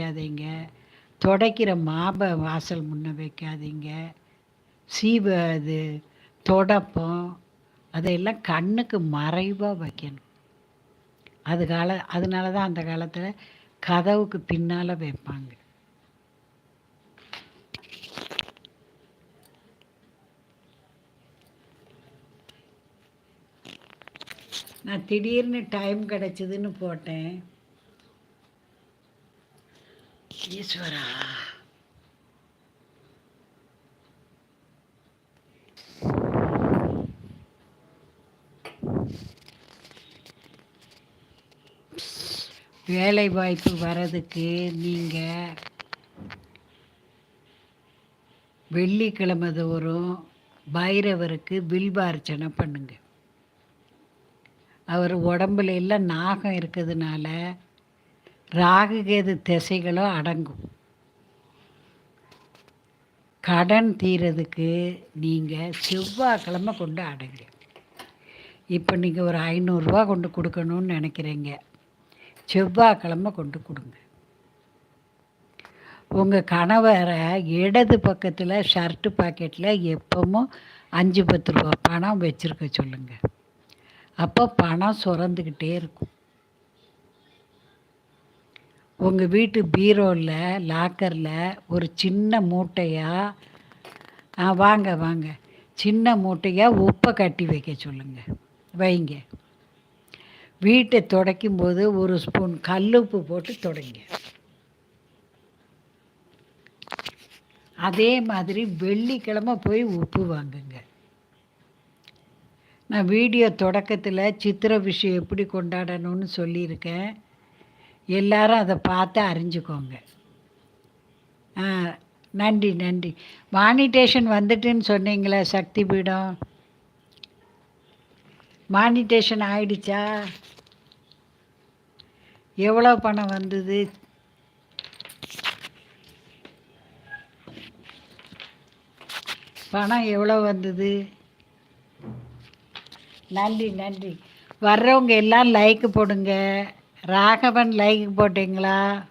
வைக்காதீங்க. துடைக்கிற மாபை வாசல் முன்ன வைக்காதீங்க. சீவ அது தொடப்பம் அதையெல்லாம் கண்ணுக்கு மறைவாக வைக்கணும். அது கால அதனால தான் அந்த காலத்தில் கதவுக்கு பின்னால் வைப்பாங்க. நான் திடீர்னு டைம் கிடச்சிதுன்னு போட்டேன். ஈஸ்வரா. வேலை வாய்ப்பு வர்றதுக்கு நீங்கள் வெள்ளிக்கிழமை தோறும் பைரவருக்கு வில்வார்ச்சனை பண்ணுங்க. அவர் உடம்புல எல்லாம் நாகம் இருக்கிறதுனால ராகுகேது திசைகளும் அடங்கும். கடன் தீரதுக்கு நீங்கள் செவ்வாய்க்கிழமை கொண்டு அடங்க இப்போ நீங்கள் ஒரு ஐநூறுரூவா கொண்டு கொடுக்கணும்னு நினைக்கிறீங்க. செவ்வாய்க்கிழமை கொண்டு கொடுங்க. உங்கள் கணவரை இடது பக்கத்தில் ஷர்ட்டு பாக்கெட்டில் எப்பவும் அஞ்சு பத்து ரூபா பணம் வச்சுருக்க சொல்லுங்கள் அப்போ பணம் சுரந்துக்கிட்டே இருக்கும். உங்கள் வீட்டு பீரோவில் லாக்கரில் ஒரு சின்ன மூட்டையாக ஆ வாங்க வாங்க. சின்ன மூட்டையாக உப்பை கட்டி வைக்க சொல்லுங்கள் வைங்க. வீட்டை துடைக்கும் போது ஒரு ஸ்பூன் கல்லுப்பு போட்டு தொடங்க. அதே மாதிரி வெள்ளிக்கிழமை போய் உப்பு வாங்குங்க. நான் வீடியோ தொடக்கத்தில் சித்திர விஷயம் எப்படி கொண்டாடணும்னு சொல்லியிருக்கேன். எல்லாரும் அதை பார்த்து அறிஞ்சுக்கோங்க. ஆ நன்றி நன்றி. மானிட்டேஷன் வந்துட்டுன்னு சொன்னீங்களே சக்தி பீடம். மானிட்டேஷன் ஆயிடுச்சா? எவ்வளோ பணம் வந்தது? பணம் எவ்வளோ வந்தது? நன்றி நன்றி. வர்றவங்க எல்லாம் லைக்கு போடுங்க. ராகவன் லைக் போட்டிங்களா?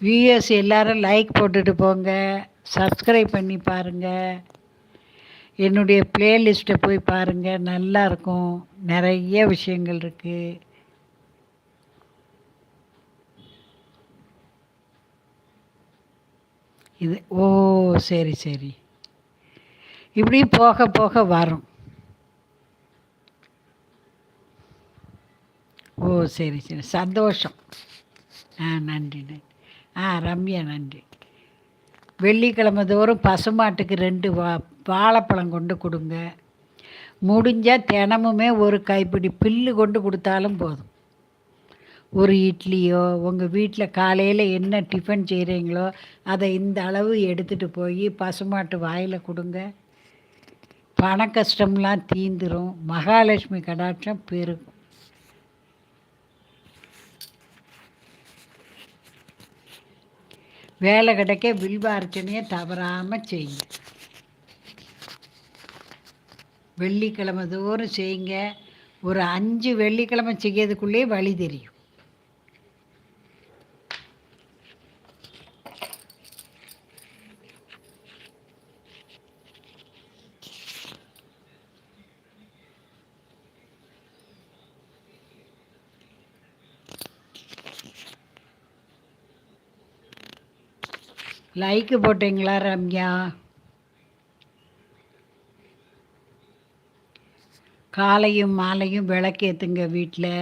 வியூஎஸ் எல்லாரும் லைக் போட்டுட்டு போங்க. சப்ஸ்கிரைப் பண்ணி பாருங்கள் என்னுடைய பிளேலிஸ்ட்டை போய் பாருங்கள் நல்லாயிருக்கும் நிறைய விஷயங்கள் இருக்குது இது ஓ சரி சரி. இப்படி போக போக வரும். ஓ சரி சரி. சந்தோஷம். ஆ நன்றி நன்றி. ஆ ரம்யா நன்றி. வெள்ளிக்கிழமை தோறும் பசுமாட்டுக்கு ரெண்டு வா வாழைப்பழம் கொண்டு கொடுங்க. முடிஞ்சால் தினமுமே ஒரு கைப்பிடி பில்லு கொண்டு கொடுத்தாலும் போதும். ஒரு இட்லியோ உங்கள் வீட்டில் காலையில் என்ன டிஃபன் செய்கிறீங்களோ அதை இந்த அளவு எடுத்துகிட்டு போய் பசுமாட்டு வாயில் கொடுங்க. பண கஷ்டம்லாம் தீந்துரும். மகாலட்சுமி கடாட்சம் பெருகும். வேலை கிடைக்க வில்வார்ச்சனையை தவறாமல் செய்யுங்க. வெள்ளிக்கிழமை தோறும் செய்யுங்க. ஒரு அஞ்சு வெள்ளிக்கிழமை செய்யறதுக்குள்ளேயே வழி தெரியும். லைக்கு போட்டிங்களா ரம்யா? காலையும் மாலையும் விளக்கேற்றுங்க வீட்டில்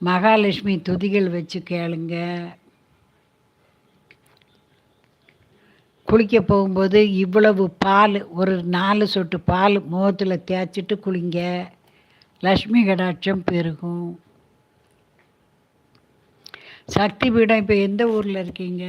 மகாலட்சுமி துதிகள் வச்சு கேளுங்க. குளிக்க போகும்போது இவ்வளவு பால் ஒரு நாலு சொட்டு பால் முகத்தில் தேய்ச்சிட்டு குளிங்க. லக்ஷ்மி கடாட்சம் பெருகும். சக்தி பீடம் இப்போ எந்த ஊரில் இருக்கீங்க?